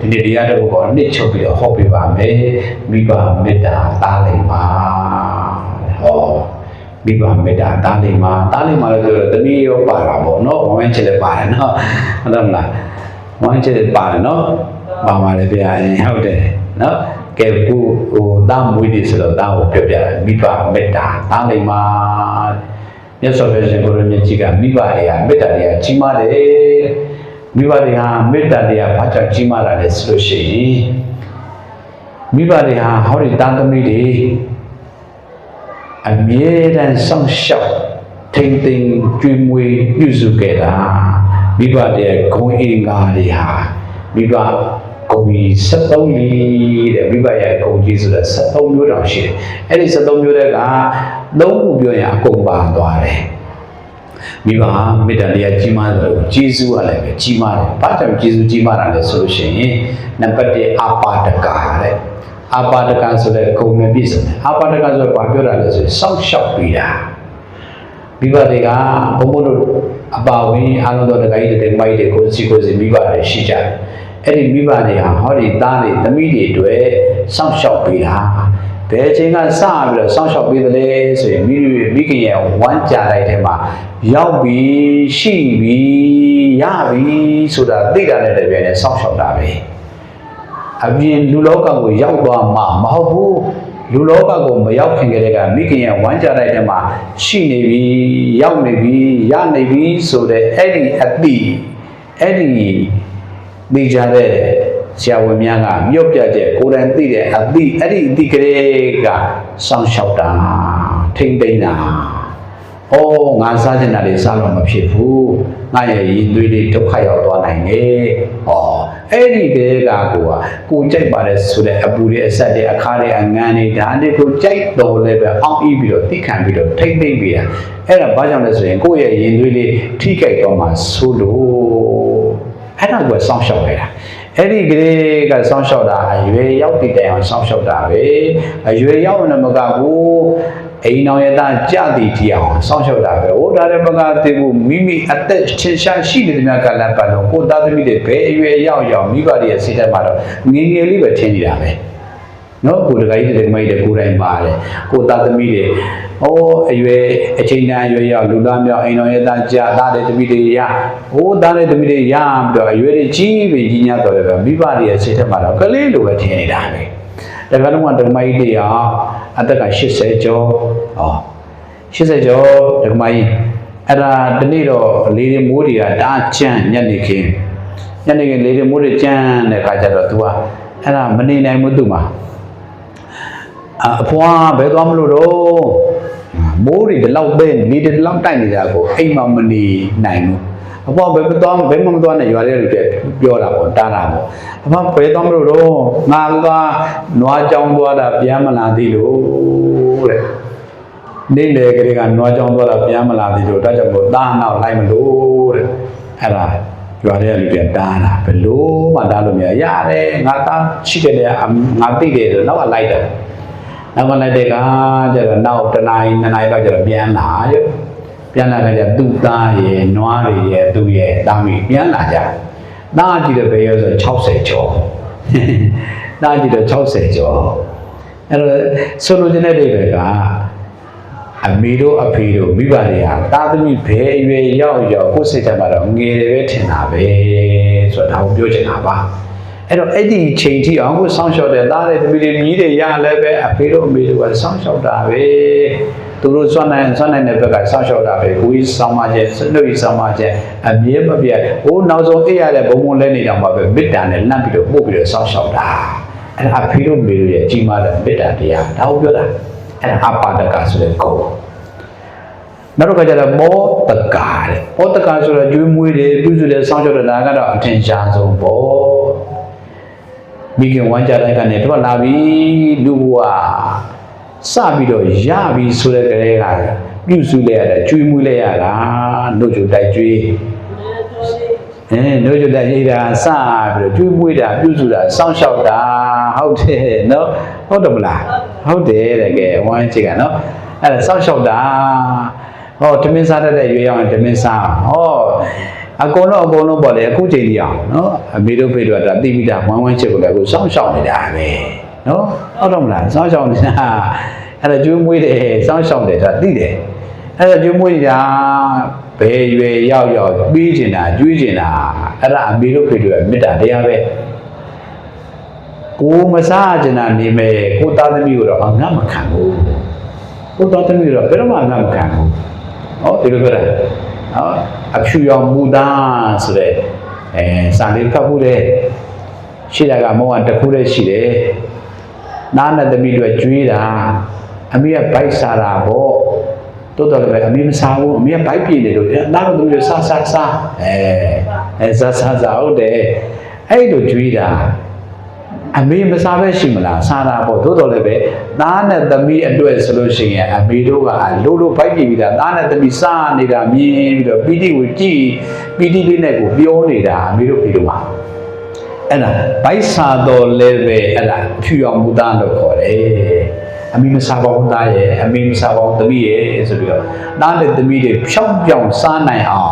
ဒီနေ့တရားတော်ကိုနှစ်ချုပ်ပြီးတော့ဟောပြပါမယ်မိဘမေတ္တာတားလိမ့်ပါဟောမိဘမေတ္တာတားလိမ့်ပါတားလိမ့်ပါလို့ပြောတော့တမီးရောပါတာပေါ့နော်ဝမ်းချက်လည်းပါတယ်နော်ဟုတ်တယ်မလားဝမ်းချက်လည်းပါတယ်နော်ပါပါလေဗျာဟုတ်တယ်နော်ကဲခုဟိုတာမွေးဒီဆိုတော့တာကိုပြောပြတယ်မိဘမေတ္တာတားလိမ့်ပါမြတ်စွာဘုရားရှင်ကိုရမြတ်ကြီးကမိဘတွေကမေတ္တာတွေကကြီးမားတယ် မိဘတွေဟာမေတ္တာတရားဘာကြောင့်ကြီးမားလာလဲဆိုလို့ရှိရင်မိဘတွေဟာဟောဒီတာသမီတွေအမြဲတမ်းစောင့်ရှောက်ထိမ့်သိမ်းကျွေးမွေးပြုစုခဲ့တာမိဘတွေရဲ့ဂုဏ်အင်္ဂါတွေဟာမိဘဂုဏ်ကြီး73လေးတဲ့မိဘရဲ့ဂုဏ်ကြီးဆိုတာ73မျိုးတောင်ရှိတယ်အဲ့ဒီ73မျိုးတဲ့ကသုံးခုပြောရင်အကုန်ပါသွားတယ် မိဘမေတ္တာတရားကြီးမားတယ်လို့ကျေးဇူးကလည်းပဲကြီးမားတယ်။ဘာကြောင့်ကျေးဇူးကြီးမားတာလဲဆိုလို့ရှိရင်နံပါတ်1အာပါဒကာတဲ့။အာပါဒကာဆိုတဲ့ဂုဏ်နဲ့ပြည့်စုံတယ်။အာပါဒကာဆိုတော့ဘာပြောတာလဲဆိုရင်စောင့်ရှောက်ပေးတာ။မိဘတွေကဘုံဘုံတို့အပါဝင်အားလုံးသောတက္ကကြီးတွေမိုက်တွေကိုစီကိုစီမိဘတွေရှိကြတယ်။အဲ့ဒီမိဘတွေဟာဟောဒီသားတွေသမီးတွေအတွက်စောင့်ရှောက်ပေးတာ။ ဘယ်အချိန်ကစပြီးတော့စောင့်ရှောက်ပေးတယ်လဲဆိုရင်မိမိခင်ရဲ့ဝမ်းကြလိုက်တဲ့မှာရောက်ပြီရှိပြီရပြီဆိုတာသိတာနဲ့တည်းပြန်နဲ့စောင့်ရှောက်တာပဲအပြင်လူလောကကိုရောက်သွားမှမဟုတ်ဘူးလူလောကကိုမရောက်ခင်ကတည်းကမိခင်ရဲ့ဝမ်းကြလိုက်တဲ့မှာရှိနေပြီရောက်နေပြီရနေပြီဆိုတဲ့အဲ့ဒီအတိအဲ့ဒီမိကြတဲ့ ဆရာဝန်များကမြုပ်ပြချက်ကိုယ်တိုင်သိတဲ့အတိအဲ့ဒီအတိကလေးကစောင့်ရှောက်တာထိမ့်သိမ့်တာ။အော်ငါစားချင်တာတွေစားလို့မဖြစ်ဘူး။ငါရဲ့ရည်သွေးတွေဒုက္ခရောက်သွားနိုင်တယ်။အော်အဲ့ဒီကလေးကကိုကကိုကြိုက်ပါတယ်ဆိုတဲ့အပူတွေအဆက်တွေအခါတွေအငန်းတွေဒါတွေကိုကြိုက်တော်လည်းပဲအောင်းအီးပြီးတော့တိခံပြီးတော့ထိမ့်သိမ့်ပြီးတာ။အဲ့ဒါဘာကြောင့်လဲဆိုရင်ကိုယ့်ရဲ့ရည်သွေးလေးထိကြိုက်တော့မှဆိုးလို့အဲ့ဒါကိုစောင့်ရှောက်နေတာ။ အဲ့ဒီကလေးကစောင့်ရှောက်တာအရွယ်ရောက်တည်တိုင်အောင်စောင့်ရှောက်တာပဲအရွယ်ရောက်နေမကဘူးအိမ်တော်ရသားကြသည်တီအောင်စောင့်ရှောက်တာပဲဟိုဒါလည်းမကသေးဘူးမိမိအသက်ချင်ရှာရှိနေတဲ့မြတ်ကလည်းပတ်လို့ကိုသားသမီးတွေဘယ်အရွယ်ရောက်ရောက်မိဘတွေရဲ့စိတ်ထဲမှာတော့ငငယ်လေးပဲထင်နေတာပဲနော်ကိုတကကြီးတွေမိတ်တွေကိုယ်တိုင်ပါတယ်ကိုသားသမီးတွေ ဟိုအရွယ်အချိန်တန်အရွယ်ရောက်လူသားမြောက်အိမ်တော်ရသားကြသားတဲ့သမီးတွေရဟိုသားတဲ့သမီးတွေရပြီးတော့အရွယ်တွေကြီးပြီးကြီးညာတော့လည်းပဲမိဘတွေရဲ့စိတ်ထဲမှာတော့ကလေးလိုပဲထင်နေတာပဲတက္ကသိုလ်ကဓမ္မကြီးတရားအသက်က80ကျော်ဟော80ကျော်ဓမ္မကြီးအဲ့ဒါဒီနေ့တော့လေးတွေမိုးတွေကတားချမ်းညနေခင်းညနေခင်းလေးတွေမိုးတွေကြမ်းတဲ့ခါကျတော့ तू ကအဲ့ဒါမနေနိုင်ဘူးသူ့မှာအအဖွာဘယ်သွားမလို့တော့ မိုးတွေဒီလောက်ပဲနေဒီလောက်တိုက်နေတာကိုအိမ်မှာမနေနိုင်ဘူးအဖွာဘယ်မသွားဘယ်မှမသွားနဲ့ရွာတဲ့လူတွေပြောတာပေါ့တားတာပေါ့အဖွာဘယ်သွားမလို့တော့ငါကနွားကြောင်းသွားတာပြန်မလာသေးလို့တဲ့နေ့လေကလေးကနွားကြောင်းသွားတာပြန်မလာသေးလို့ဒါကြောင့်မို့တားနောက်လိုက်မလို့တဲ့အဲ့ဒါရွာတဲ့လူတွေတားတာဘယ်လို့မှတားလို့မရရတယ်ငါသားရှိတယ်လေငါသိတယ်ဆိုတော့နောက်ကလိုက်တယ် နောက်ကလိုက်တဲ့ကကျတော့နောက်တစ်နာရီနှစ်နာရီလောက်ကျတော့ပြန်လာရပြန်လာကြသူ့သားရဲ့နွားတွေရဲ့သူ့ရဲ့တာမီပြန်လာကြသားကြည့်တဲ့ဘယ်ရောဆို60ကျော်သားကြည့်တော့60ကျော်အဲ့တော့ဆိုလိုချင်တဲ့အိဗယ်ကအမေတို့အဖေတို့မိဘတွေဟာတာသမီဘယ်အရွယ်ရောက်ရောက်ကိုယ်စိတ်ထဲမှာတော့ငယ်တယ်ပဲထင်တာပဲဆိုတော့ဒါကိုပြောချင်တာပါ အဲ့တော့အဲ့ဒီချိန်ထိအောင်ကိုစောင့်ရှောက်တဲ့သားတဲ့တမီတွေမြည်တွေရလည်းပဲအဖေတို့အမေတို့ကစောင့်ရှောက်တာပဲသူတို့စွန့်နိုင်စွန့်နိုင်တဲ့ဘက်ကစောင့်ရှောက်တာပဲကိုကြီးစောင့်မချက်စနှုတ်ကြီးစောင့်မချက်အမြဲမပြတ်ဟိုနောက်ဆုံးအိပ်ရတဲ့ဘုံဘုံလဲနေတော့မှပဲမေတ္တာနဲ့လန့်ပြီးတော့ပို့ပြီးတော့စောင့်ရှောက်တာအဲ့ဒါအဖေတို့အမေတို့ရဲ့ကြီးမားတဲ့မေတ္တာတရားဒါကိုပြောတာအဲ့ဒါအပါဒကဆိုတဲ့ကောနောက်တစ်ခါကျတော့မောတကာတဲ့မောတကာဆိုတော့ကျွေးမွေးတယ်ပြုစုတယ်စောင့်ရှောက်တယ်ဒါကတော့အထင်ရှားဆုံးပေါ့ မိခင်ဝမ်းကြတဲ့ကနေတော့လာပြီလူဘဝစပြီးတော့ရပြီဆိုတဲ့ကလေးကပြုစုလဲရတယ်ကျွေးမွေးလဲရတာနှုတ်ကြတိုက်ကျွေးအဲနှုတ်ကြတိုက်ရေးတာစပြီးတော့ကျွေးမွေးတာပြုစုတာစောင့်ရှောက်တာဟုတ်တယ်နော်ဟုတ်တယ်မလားဟုတ်တယ်တဲ့ကဲဝမ်းချစ်ကနော်အဲ့ဒါစောင့်ရှောက်တာဟောတမင်းစားတတ်တဲ့ရွေးအောင်တမင်းစားဟော အကုန်လုံးအကုန်လုံးပေါ့လေအခုချိန်ကြီးအောင်နော်အမေတို့ဖေတို့ကဒါတိပိတာဝမ်းဝမ်းချစ်ကိုလည်းအခုစောင့်ရှောက်နေတာပဲနော်ဟုတ်တော့မလားစောင့်ရှောက်နေတာအဲ့ဒါကျွေးမွေးတယ်စောင့်ရှောက်တယ်ဒါသိတယ်အဲ့ဒါကျွေးမွေးနေတာဘယ်ရွယ်ရောက်ရောက်ပြီးကျင်တာကျွေးကျင်တာအဲ့ဒါအမေတို့ဖေတို့ရဲ့မေတ္တာတရားပဲကိုမစားကျင်တာနေမယ်ကိုသားသမီးကိုတော့ငတ်မခံဘူးကိုသားသမီးကိုတော့ဘယ်တော့မှငတ်မခံဘူးဟောဒီလိုပြောတာ နော်အဖြူရောင်မူသားဆိုတဲ့အဲစာလေးဖတ်ဖို့လေရှိတာကမောဟတစ်ခုလည်းရှိတယ်နားနဲ့သမီးတို့ကျွေးတာအမေကဗိုက်စားတာပေါ့တိုးတော်လည်းအမေမစားဘူးအမေကဗိုက်ပြေနေလို့နားနဲ့သမီးတို့စားစားစားအဲအဲစားစားစားဟုတ်တယ်အဲ့လိုကျွေးတာ အမေမစားပဲရှိမလားစားတာပေါ့သို့တော်လည်းပဲသားနဲ့သမီးအတွက်ဆိုလို့ရှိရင်အမေတို့ကလို့လို့ဖိုက်ပြည်ပြီးတာသားနဲ့သမီးစားနေတာမြင်ပြီးတော့ပီတိကိုကြည့်ပီတိလေးနဲ့ကိုပြောနေတာအမေတို့ပြည်တော့မှာအဲ့ဒါဗိုက်စားတော်လည်းပဲအဲ့ဒါဖြူအောင်မူသားလို့ခေါ်တယ် အမေမစားပါဘူးသားရဲ့အမေမစားပါဘူးသမီးရဲ့ဆိုပြီးတော့သားနဲ့သမီးတွေဖြောင်းပြောင်းစားနိုင်အောင်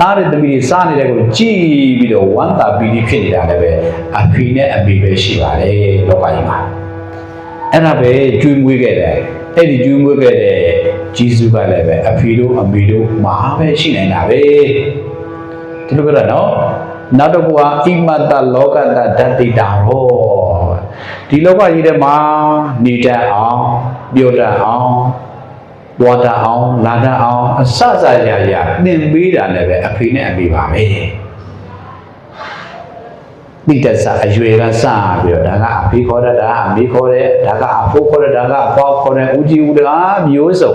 သားနဲ့သမီးတွေစားနေတဲ့ကိုကြည့်ပြီးတော့ဝမ်းသာပီတိဖြစ်နေတာလည်းပဲအဖေနဲ့အမေပဲရှိပါတယ်လောကကြီးမှာအဲ့ဒါပဲကျွေးမွေးခဲ့တယ်အဲ့ဒီကျွေးမွေးခဲ့တဲ့ဂျေစုကလည်းပဲအဖေတို့အမေတို့မဟာပဲရှိနေတာပဲဒီလိုပြောတာနော်နောက်တစ်ခုကဣမတ္တလောကတ္တဓာတိတာဟော ဒီလောကကြီးထဲမှာနေတတ်အောင်ပြောတတ်အောင်သွားတတ်အောင်လာတတ်အောင်အစစရာရာသင်ပေးတာလည်းပဲအဖေနဲ့အမေပါပဲမိတက်စာအရွယ်ကစပြီးတော့ဒါကအဖေခေါ်တတ်တာအမေခေါ်တယ်ဒါကအဖိုးခေါ်တယ်ဒါကအဖွားခေါ်တယ်ဦးကြီးဦးတကားမျိုးစုံ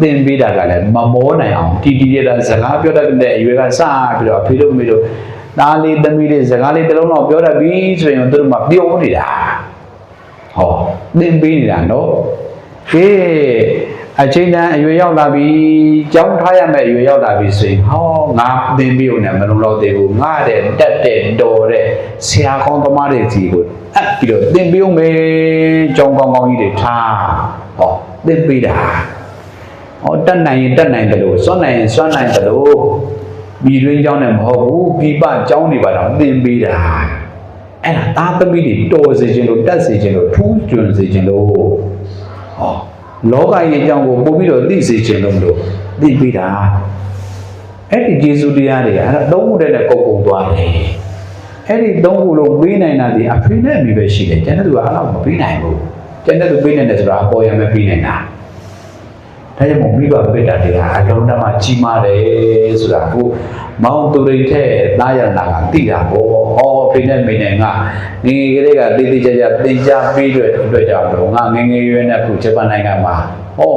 သင်ပေးတာကလည်းမမောနိုင်အောင်တီတီရတာစကားပြောတတ်တဲ့အရွယ်ကစပြီးတော့အဖေတို့မေတို့ သားလေးသမီးလေးစကားလေးတစ်လုံးတော့ပြောတတ်ပြီဆိုရင်တို့မှပြောနေတာဟောသင်ပေးနေတာနော်ဟေးအချိန်တန်အရွယ်ရောက်လာပြီကြောင်းထားရမယ့်အရွယ်ရောက်လာပြီဆိုရင်ဟောငါသင်ပေးုံနဲ့မလုံလောက်သေးဘူးငါတဲ့တက်တဲ့တော်တဲ့ဆရာကောင်းသမားတွေစီကိုအပ်ပြီးတော့သင်ပေးုံပဲကြောင်းကောင်းကောင်းကြီးတွေထားဟောသင်ပေးတာဟောတက်နိုင်ရင်တက်နိုင်တယ်လို့စွန့်နိုင်ရင်စွန့်နိုင်တယ်လို့ ပြည်တွင်းကျောင်းနဲ့မဟုတ်ဘူးပြည်ပကျောင်းတွေပါတော့သင်ပေးတာအဲ့ဒါသားသမီးတွေတော်စေခြင်းလို့တတ်စေခြင်းလို့ထူးချွန်စေခြင်းလို့ဟောလောကရဲ့အကြောင်းကိုပို့ပြီးတော့သိစေခြင်းလို့မလို့သိပေးတာအဲ့ဒီယေရှုတရားတွေကအဲ့ဒါသုံးခုတည်းနဲ့ကုန်ကုန်သွားတယ်အဲ့ဒီသုံးခုလုံးပေးနိုင်တာဒီအဖေနဲ့အမိပဲရှိတယ်ကျန်တဲ့သူကအဲ့လောက်မပေးနိုင်ဘူးကျန်တဲ့သူပေးနိုင်တယ်ဆိုတာအပေါ်ရမယ်ပေးနိုင်တာ ဒါကြောင့်မို့မိဘပိတ္တာတွေဟာအလုံးတမကြီးမားတယ်ဆိုတာကိုမောင်သူရိတ်တဲ့သားရနာကသိတာပေါ့ဟောဖေနဲ့မိနဲ့ငါငယ်ငယ်ကလေးကတည်တည်ကြကြသင်ကြားပေးတဲ့အတွက်ကြောင့်တော့ငါငယ်ငယ်ရွယ်နဲ့ခုဂျပန်နိုင်ငံမှာဟော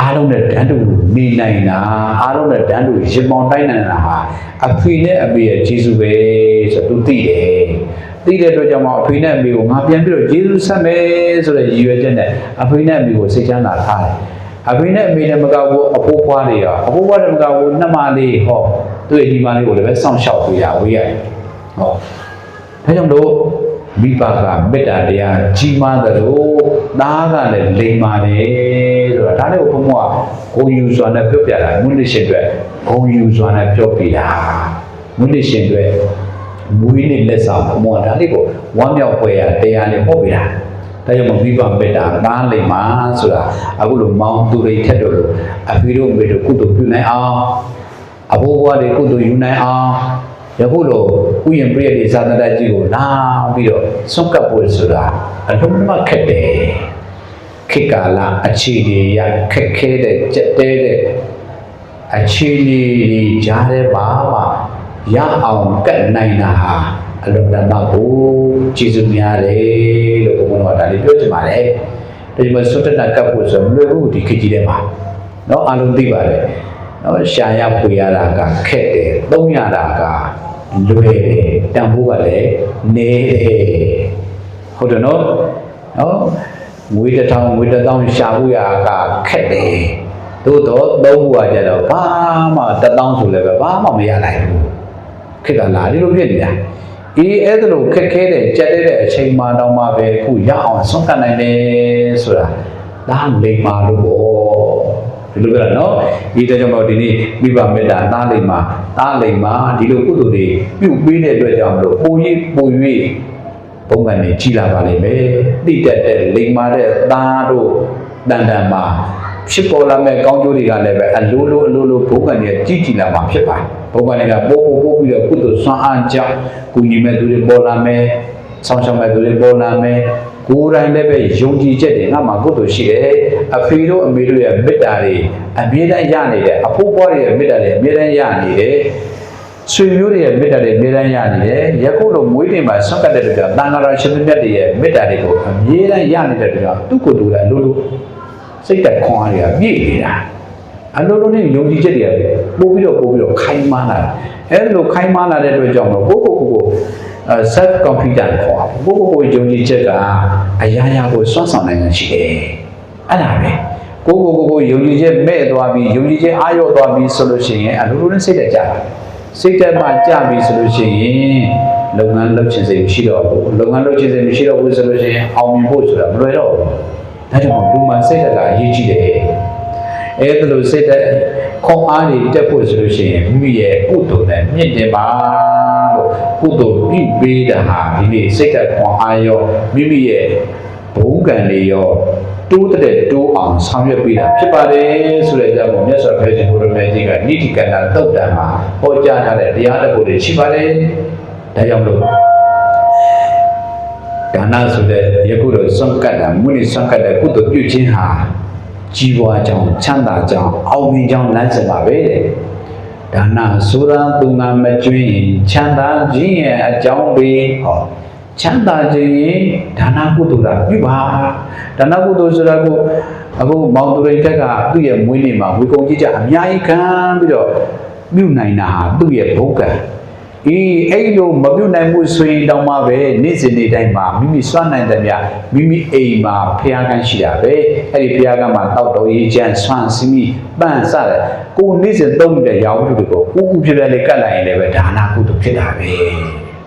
အားလုံးနဲ့တန်းတူနေနိုင်တာအားလုံးနဲ့တန်းတူရင်ပေါင်တိုင်းနိုင်တာဟာအဖေနဲ့အမေရဲ့ဂျေစုပဲဆိုတော့သူသိတယ်သိတဲ့အတွက်ကြောင့်မအဖေနဲ့အမေကိုငါပြန်ပြီးတော့ဂျေစုဆက်မယ်ဆိုတဲ့ရည်ရွယ်ချက်နဲ့အဖေနဲ့အမေကိုစိတ်ချမ်းသာထားတယ် အဖေနဲ့အမေနဲ့မကဘူးအဖိုးဖွားတွေရောအဖိုးဖွားတွေမကဘူးနှမလေးဟောသူ့ရဲ့ဒီမလေးကိုလည်းပဲစောင့်ရှောက်ပေးရဝေးရတယ်ဟောဒါကြောင့်လို့မိဘကမေတ္တာတရားကြီးမားသလိုသားကလည်းလိမ္မာတယ်ဆိုတာဒါလေးကိုဘုံကဂုံယူစွာနဲ့ပြောပြတာမွန်းလရှင်အတွက်ဂုံယူစွာနဲ့ပြောပြတာမွန်းလရှင်အတွက်မွေးနေ့လက်ဆောင်ဘုံကဒါလေးကိုဝမ်းမြောက်ပွဲရတရားလေးဟောပြတာ ဒါကြောင့်မို့မိဘမေတ္တာသားလိမ္မာဆိုတာအခုလိုမောင်းသူတွေထက်တော့လို့အဖေတို့မေတို့ကုသိုလ်ပြုနိုင်အောင်အဘိုးဘွားတွေကုသိုလ်ယူနိုင်အောင်ယခုလိုဥယျာဉ်ပြည့်တဲ့ဇာတတကြီးကိုလာပြီးတော့စွန့်ကပ်ဖို့ဆိုတာအလုံးမခက်တယ်ခေတ်ကာလအခြေအနေရခက်ခဲတဲ့ကြက်တဲတဲ့အခြေအနေတွေကြားထဲမှာမှရအောင်ကတ်နိုင်တာဟာ အလုံးတမကိုကျေးဇူးများတယ်လို့ဘုန်းတော်ကဒါလေးပြောချင်ပါတယ်ဒီမှာစွတ်တက်တာကပ်ဖို့ဆိုမလွယ်ဘူးဒီခေတ်ကြီးထဲမှာเนาะအလုံးသိပါတယ်နော်ရှာရဖွေရတာကခက်တယ်သုံးရတာကလွယ်တယ်တန်ဖိုးကလည်းနည်းတယ်ဟုတ်တယ်နော်နော်ငွေတစ်ထောင်ငွေတစ်သောင်းရှာဖို့ရကခက်တယ်သို့တော့သုံးဖို့ကကြတော့ဘာမှတစ်သောင်းဆိုလည်းပဲဘာမှမရနိုင်ဘူးခက်ကလာဒီလိုဖြစ်နေတာ အေးအဲ့ဒါလိုခက်ခဲတဲ့ကြက်တဲ့အချိန်မှတော့မှပဲခုရအောင်ဆုံးကနိုင်တယ်ဆိုတာဒါလိမ္မာလို့ပေါ့ဒီလိုပြောတာနော်ဒီတကြောင့်မို့ဒီနေ့မိဘမေတ္တာသားလိမ္မာသားလိမ္မာဒီလိုကုသိုလ်တွေပြုပေးတဲ့အတွက်ကြောင့်မလို့ပို၍ပို၍ဘုံကနေကြီးလာပါလိမ့်မယ်တိတက်တဲ့လိမ္မာတဲ့သားတို့တန်တန်မှာဖြစ်ပေါ်လာမဲ့ကောင်းကျိုးတွေကလည်းပဲအလိုလိုအလိုလိုဘုံကနေကြီးကြီးလာမှာဖြစ်ပါတယ်ဘုံကနေကပို့ပို့ ပို့ပြီးတော့ကုသိုလ်ဆွမ်းအားကြောင့်ကုညီမဲ့သူတွေပေါ်လာမယ်ဆောင်ရှောက်မဲ့သူတွေပေါ်လာမယ်ကိုယ်တိုင်လည်းပဲယုံကြည်ချက်တွေငါမှာကုသိုလ်ရှိတယ်အဖေတို့အမေတို့ရဲ့မေတ္တာတွေအမြဲတမ်းရနေတယ်အဖိုးပွားတွေရဲ့မေတ္တာတွေအမြဲတမ်းရနေတယ်ဆွေမျိုးတွေရဲ့မေတ္တာတွေအမြဲတမ်းရနေတယ်ယခုလိုမွေးတင်မှာဆွတ်ကတ်တဲ့တူကတန်ခါတော်ရှင်မြတ်တွေရဲ့မေတ္တာတွေကိုအမြဲတမ်းရနေတဲ့တူကသူ့ကိုယ်တူလည်းလို့လို့စိတ်သက်ခွန်အားတွေကပြည့်နေတာ အလိုလိုနဲ့ယုံကြည်ချက်တွေကပို့ပြီးတော့ပို့ပြီးတော့ခိုင်းမာလာတယ်အဲလိုခိုင်းမာလာတဲ့အတွက်ကြောင့်မို့ကိုကိုကိုကို self confidence ခေါ်တာကိုကိုကိုယုံကြည်ချက်ကအရာရာကိုစွန့်ဆောင်နိုင်ရရှိတယ်အဲ့ဒါပဲကိုကိုကိုကိုယုံကြည်ချက်မဲ့သွားပြီးယုံကြည်ချက်အားရော့သွားပြီးဆိုလို့ရှိရင်အလိုလိုနဲ့စိတ်တက်ကြတာစိတ်တက်မှကြပြီဆိုလို့ရှိရင်လုပ်ငန်းလုပ်ချင်စိတ်မရှိတော့ဘူးလုပ်ငန်းလုပ်ချင်စိတ်မရှိတော့ဘူးဆိုလို့ရှိရင်အောင်မြင်ဖို့ဆိုတာမလွယ်တော့ဘူးဒါကြောင့်လူမှစိတ်တက်ကအရေးကြီးတယ် အဲ့ဒါလို့စိတ်တက်ခေါင်းအားတွေတက်ဖို့ဆိုလို့ရှိရင်မိမိရဲ့ကုသိုလ်နဲ့မြင့်တင်ပါလို့ကုသိုလ်ပြုပေးတာဟာဒီနေ့စိတ်တက်ခေါင်းအားရောမိမိရဲ့ဘုံကံတွေရောတိုးတဲ့တိုးအောင်ဆောင်ရွက်ပေးတာဖြစ်ပါတယ်ဆိုတဲ့အကြောင်းကိုမြတ်စွာဘုရားရှင်ဘုရားမြတ်ကြီးကနိတိကဏတုတ်တံမှာဟောကြားထားတဲ့တရားတစ်ခုတွေရှိပါတယ်ဒါကြောင့်လို့ဒါနဆိုတဲ့ယခုလိုစွန့်ကတ်တာမုနိစွန့်ကတ်တဲ့ကုသိုလ်ပြုခြင်းဟာ ကြီးပွားကြောင်းချမ်းသာကြောင်းအောင်မြင်ကြောင်းလမ်းစဉ်ပါပဲတဲ့ဒါနဆိုရသူငါမကျွင်းရင်ချမ်းသာခြင်းရဲ့အကြောင်းတွေဟောချမ်းသာခြင်းရင်ဒါနကုသိုလ်တာပြုပါဒါနကုသိုလ်ဆိုတာကိုအခုမောင်သူရိတ်တက်ကသူ့ရဲ့မွေးနေ့မှာဝေကုံကြီးကြအများကြီးခံပြီးတော့ပြုနိုင်တာဟာသူ့ရဲ့ဘုံကံ အေးအဲ့လိုမပြုတ်နိုင်မှုဆိုရင်တောင်မှပဲနေ့စဉ်နေ့တိုင်းမှာမိမိစွမ်းနိုင်တဲ့မြမိမိအိမ်မှာဖျားကန်းရှိတာပဲအဲ့ဒီဖျားကန်းမှာတောက်တော်ရေးချမ်းစွမ်းစီမိပန့်စတယ်ကိုယ်နေ့စဉ်သုံးနေတဲ့ရောင်ထုတွေကိုဥဥဖြစ်တဲ့လေကတ်လိုက်ရင်လည်းပဲဒါနာကုသိုလ်ဖြစ်တာပဲ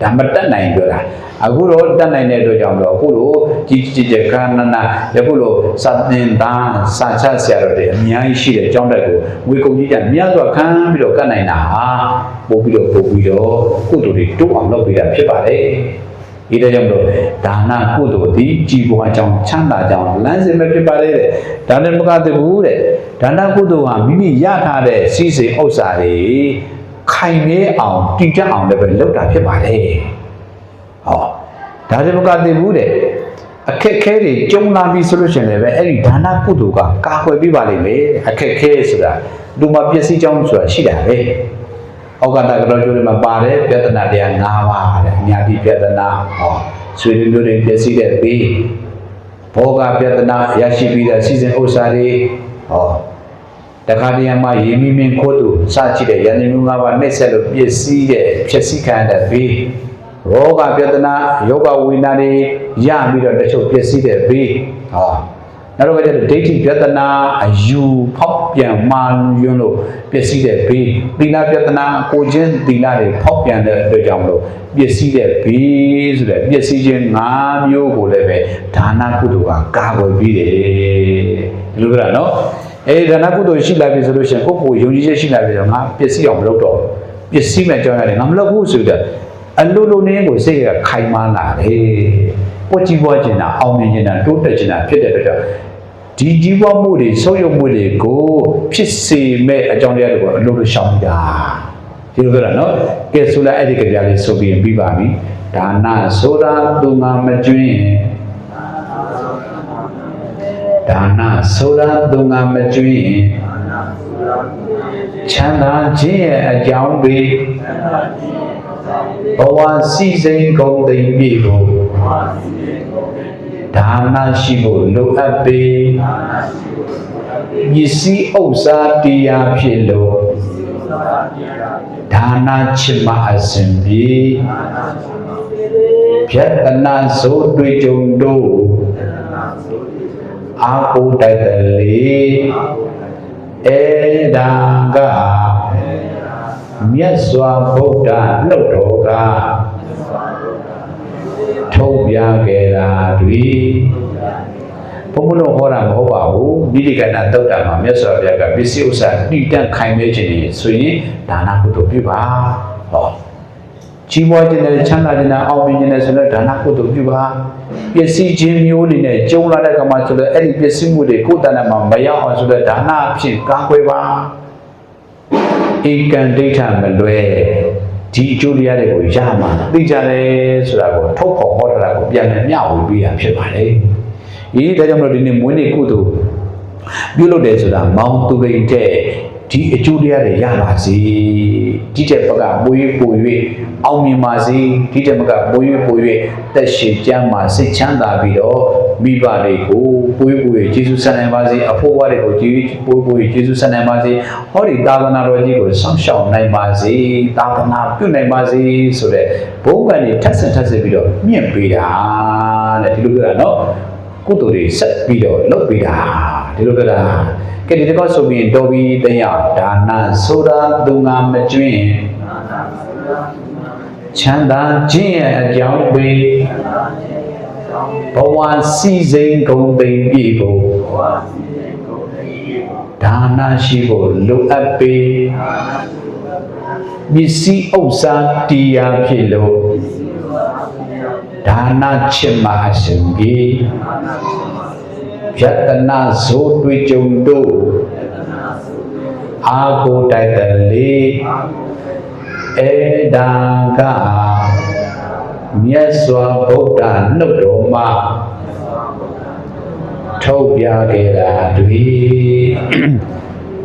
ဒါမတက်နိုင်ပြောတာအခုတော့တက်နိုင်တဲ့အတွက်ကြောင့်တော့အခုလိုကြီးကြီးကျယ်ခန္ဓာနာယခုလိုစတင်သားစာချဆရာတော်တွေအများကြီးရှိတဲ့အကြောင်းတက်ကိုငွေကုန်ကြီးကမြတ်စွာခံပြီးတော့ကတ်နိုင်တာဟာ ပို့ပြီးတော့ပို့ပြီးတော့ကုသိုလ်တွေတိုးအောင်လုပ်ပေးတာဖြစ်ပါတယ်ဒီတဲ့ကြောင့်မလို့ဒါနကုသိုလ်သည်ကြီးပွားကြောင်းချမ်းသာကြောင်းလမ်းစဉ်ပဲဖြစ်ပါတယ်တဲ့ဒါနဲ့မကတဘူးတဲ့ဒါနကုသိုလ်ဟာမိမိရထားတဲ့စီးစိမ်ဥစ္စာတွေခိုင်မြဲအောင်တည်ကြအောင်လည်းပဲလုပ်တာဖြစ်ပါတယ်ဟောဒါနဲ့မကတဘူးတဲ့အခက်ခဲတွေကြုံလာပြီဆိုလို့ရှိရင်လည်းပဲအဲ့ဒီဒါနကုသိုလ်ကကာကွယ်ပေးပါလိမ့်မယ်အခက်ခဲဆိုတာလူမှာပျက်စီးကြောင်းဆိုတာရှိတာပဲ ဩဃတကတော်ကျိုးတွေမှာပါတယ်ပြဿနာတရား၅ပါးတဲ့အများကြီးပြဿနာဟောဆွေတွေမျိုးတွေပျက်စီးတဲ့ဘေးဘောဂပြဿနာရရှိပြီးတဲ့စီစဉ်ဥစ္စာတွေဟောတခါတည်းမှာရေမီမင်းခိုးသူစကြည့်တဲ့ရန်သူ၅ပါးနှိမ့်ဆက်လို့ပျက်စီးတဲ့ဖြစ်စီခံတဲ့ဘေးရောဂပြဿနာယောဂဝိညာဉ်တွေရပြီးတော့တချို့ပျက်စီးတဲ့ဘေးဟော နောက်တော့ကျတော့ဒိဋ္ဌိပြဿနာအယူဖောက်ပြန်မှန်ယွန်းလို့ပျက်စီးတဲ့ဘေးသီလပြဿနာကိုချင်းသီလတွေဖောက်ပြန်တဲ့အတွက်ကြောင့်မလို့ပျက်စီးတဲ့ဘေးဆိုတဲ့ပျက်စီးခြင်း၅မျိုးကိုလည်းပဲဒါနကုသိုလ်ကကာကွယ်ပြီးတယ်ဒီလိုကနော်အဲဒါနကုသိုလ်ရှိလာပြီဆိုလို့ရှိရင်ကိုယ့်ကိုယ်ယုံကြည်ချက်ရှိလာပြီဆိုတော့ငါပျက်စီးအောင်မလုပ်တော့ဘူးပျက်စီးမဲ့ကြောင်းရတယ်ငါမလုပ်ဘူးဆိုတော့အလိုလိုနေကိုစိတ်ကခိုင်မာလာတယ် ကိုကြည့်ပွားကျင်တာအောင်မြင်ကျင်တာတိုးတက်ကျင်တာဖြစ်တဲ့အတွက်ကြောင့်ဒီကြီးပွားမှုတွေဆုံးယုံမှုတွေကိုဖြစ်စေမဲ့အကြောင်းတရားတွေကိုအလိုလိုရှောင်ကြဒီလိုပြောတာနော်ကဲဆိုလိုက်အဲ့ဒီကြပြလေးဆိုပြီးရင်ပြီးပါပြီဒါနဆိုတာသူငါမကျွင်းဒါနဆိုတာသူငါမကျွင်းချမ်းသာခြင်းရဲ့အကြောင်းတွေဘဝစီစိန်ကုန်သိမ့်ပြီကို ဒါနရှိဖို့လိုအပ်ပေပစ္စည်းဥစ္စာတရားဖြစ်လို့ဒါနချစ်မအစဉ်ပြေဖြတ်တနာဆိုတွေ့ကြုံတို့အာကိုတိုက်တလေအဲဒါကမြတ်စွာဘုရားနှုတ်တော်က ထုတ်ပြခဲ့တာတွေဘုံဘုံလုံးဟောတာမဟုတ်ပါဘူးမိဒီကနာတုတ်တာမှာမြတ်စွာဘုရားကပစ္စည်းဥစ္စာတိတန့်ခိုင်မဲခြင်းတွေဆိုရင်ဒါနကုသိုလ်ပြုပါဟောကြီးပွားခြင်းနဲ့ချမ်းသာခြင်းနဲ့အောင်မြင်ခြင်းနဲ့ဆိုတော့ဒါနကုသိုလ်ပြုပါပစ္စည်းချင်းမျိုးတွေနဲ့ကျုံလာတဲ့ကမှာဆိုတော့အဲ့ဒီပစ္စည်းမှုတွေကိုယ်တဏ္ဍမှာမရောက်အောင်ဆိုတော့ဒါနအဖြစ်ကာကွယ်ပါဧကံဒိဋ္ဌမလွဲ ဒီအကျိုးတရားတွေကိုရမှာသိကြတယ်ဆိုတာကိုထုတ်ဖော်ဟောတာကိုပြန်လည်မျှဝေပေးတာဖြစ်ပါတယ်။ဒီဒါကြောင့်မလို့ဒီနေ့မွေးနေ့ကုသိုလ်ပြုလုပ်တယ်ဆိုတာမောင်သူရိန်တဲ့ ဒီအကျိုးတရားတွေရပါစေဒီတဲ့ဘက်ကပွေးပွေ၍အောင်မြင်ပါစေဒီတဲ့ဘက်ကပွေးပွေ၍တက်ရှိကြမ်းပါစိတ်ချမ်းသာပြီးတော့မိဘတွေကိုပွေးပွေယေရှုဆန်နိုင်ပါစေအဖို့ဘွားတွေကိုယေရှုပွေးပွေယေရှုဆန်နိုင်ပါစေဟောဒီသာသနာတော်ကြီးကိုဆောင်းရှောက်နိုင်ပါစေသာသနာပြုနိုင်ပါစေဆိုတဲ့ဘုန်းကနေထပ်ဆင့်ထပ်ဆင့်ပြီးတော့မြင့်ပေးတာတဲ့ဒီလိုပြောတာနော်ကုသိုလ်တွေဆက်ပြီးတော့လုပ်ပေးတာဒီလိုပြောတာ ကဲဒီတစ်ခေါက်ဆိုပြီးတော်ပြီးတရားဒါနဆိုတာသူငါမကျွင်းချမ်းသာခြင်းရဲ့အကြောင်းပေဘဝစီစိန်ကုန်သိမ့်ပြီဖို့ဒါနရှိဖို့လိုအပ်ပေပစ္စည်းဥစ္စာတရားဖြစ်လို့ဒါနချစ်မှာအရှင်ကြီး ယတနာဇိုးတွေ့ကြုံတို့အာကိုတိုက်တလေဧဒံကမြတ်စွာဘုရားနှုတ်တော်မှာထုတ်ပြခဲ့တာတွေ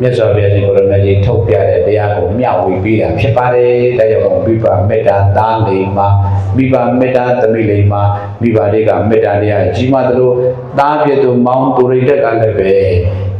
မြတ်စွာဘုရားရှင်ကိုရမကြီးထုတ်ပြတဲ့တရားကိုမျှဝေပေးတာဖြစ်ပါတယ်။ဒါကြောင့်မိဘမေတ္တာသားလေးမှာမိဘမေတ္တာသမီးလေးမှာမိဘတွေကမေတ္တာတရားကြီးမှသလိုသားပြည့်သူမောင်းသူရိတ္တကလည်းပဲ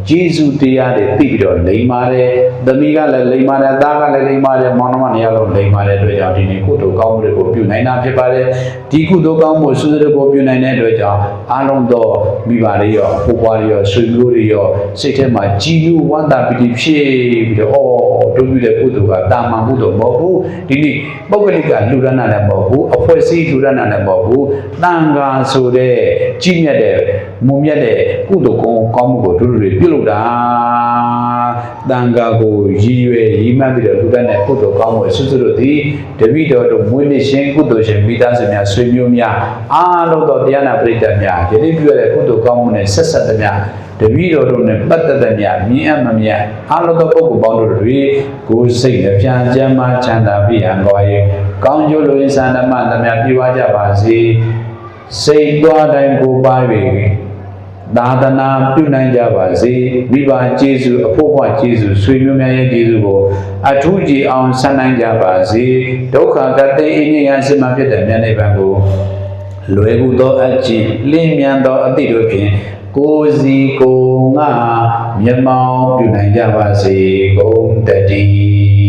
ကျေးဇူးတရားတွေသိပြီးတော့လိမ္မာတယ်။သမီးကလည်းလိမ္မာတယ်၊သားကလည်းလိမ္မာတယ်၊မောင်နှမနေရာလုံးလိမ္မာတဲ့အတွက်ကြောင့်ဒီနေ့ကုသိုလ်ကောင်းမှုတွေကိုပြုနိုင်တာဖြစ်ပါတယ်။ဒီကုသိုလ်ကောင်းမှုဆုစရကိုပြုနိုင်တဲ့အတွက်ကြောင့်အားလုံးသောမိဘတွေရောအဖို့ပွားတွေရောဆွေမျိုးတွေရောစိတ်ထဲမှာကြည်လူဝမ်းသာပီတိဖြစ်ပြီးတော့အော်တို့ပြုတဲ့ကုသိုလ်ကတာမန်ကုသိုလ်မဟုတ်ဘူး။ဒီနေ့ပုဂ္ဂလိကလူရဏလည်းမဟုတ်ဘူး။အဖွဲ့အစည်းလူရဏလည်းမဟုတ်ဘူး။တန်ခါဆိုတဲ့ကြီးမြတ်တဲ့ မုံမြတ်တဲ့ကုသိုလ်ကောင်းကောင်းမှုကိုတို့တွေပြုလုပ်တာတန်ခါကိုရည်ရွယ်ရည်မှန်းပြီးတော့လူတတ်တဲ့ကုသိုလ်ကောင်းမှုဆွဆွတို့သည်တပိတော်တို့မွေးနေ့ရှင်ကုသိုလ်ရှင်မိသားစုများဆွေမျိုးများအားလုံးသောတရားနာပရိသတ်များယနေ့ပြုရတဲ့ကုသိုလ်ကောင်းမှုနဲ့ဆက်ဆက်သမျှတပည့်တော်တို့နဲ့ပတ်သက်တဲ့များမြင်အပ်မမြတ်အားလုံးသောပုဂ္ဂိုလ်ပေါင်းတို့တွေကိုယ်စိတ်နဲ့ပြန်ကြမ်းမှချမ်းသာပြီးဟန်တော်ရဲ့ကောင်းကျိုးလိုရင်းစံဓမ္မသမျှပြည့်ဝကြပါစေစိတ်သွားတိုင်းကိုပါပြီ သာသနာပြုနိုင်ကြပါစေမိဘကျေးဇူးအဖို့ဘွားကျေးဇူးဆွေမျိုးများရဲ့ကျေးဇူးကိုအထူးကြည်အောင်ဆန်းနိုင်ကြပါစေဒုက္ခကတိအင်းဉာဏ်စင်မှဖြစ်တဲ့မြတ်နိဗ္ဗာန်ကိုလွယ်ကူသောအကြည်လင်းမြန်သောအတိတို့ဖြင့်ကိုယ်စီကိုယ်ငါမျက်မှောင်ပြုနိုင်ကြပါစေကုန်တည်း